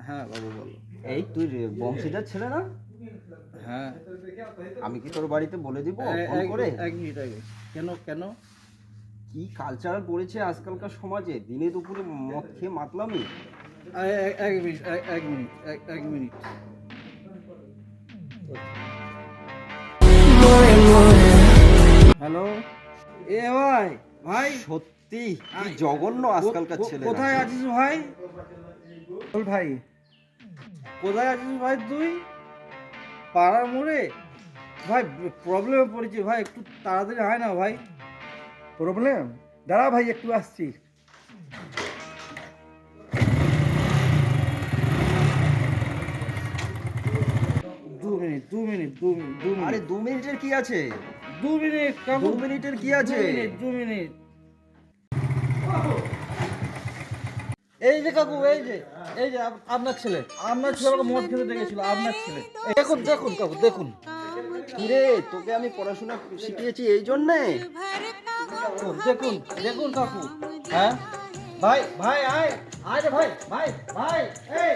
হ্যাঁ বাবু বলো এই তুই বংশীদার ছেলে না? হ্যাঁ। আমি কি তোর বাড়িতে বলে দিব? ফোন করে? এক মিনিট আগে কেন কেন? কি কালচার পড়েছে আজকালকার সমাজে? দিনে দুপুরে মদ খেয়ে মাতলামি? এক মিনিট এক- মিনিট এক- মিনিট। হ্যালো? এ ভাই ভাই। সত্যি কি জঘন্য আজকালকার ছেলে কোথায় আছিস ভাই? ভাই কোথায় আছিস ভাই তুই? পাড়ার মোড়ে? ভাই প্রবলেমে পড়েছি ভাই একটু তাড়াতাড়ি হয় না ভাই। প্রবলেম দাঁড়া ভাই একটু আসছি। দু মিনিট দু মিনিট দু মিনিট দু আরে দু মিনিটের কি আছে? দু মিনিট দু মিনিটের কি আছে? দু মিনিট। এই যে কাকু এই যে এই যে আপনার ছেলে আপনার ছেলে আমাকে মদ খেতে দেখেছিল আপনার ছেলে। দেখুন দেখুন কাকু দেখুন। কিরে তোকে আমি পড়াশোনা শিখিয়েছি এই জন্যে? দেখুন, দেখুন দেখুন কাকু। হ্যাঁ? ভাই ভাই আয় আয় রে ভাই ভাই ভাই এই।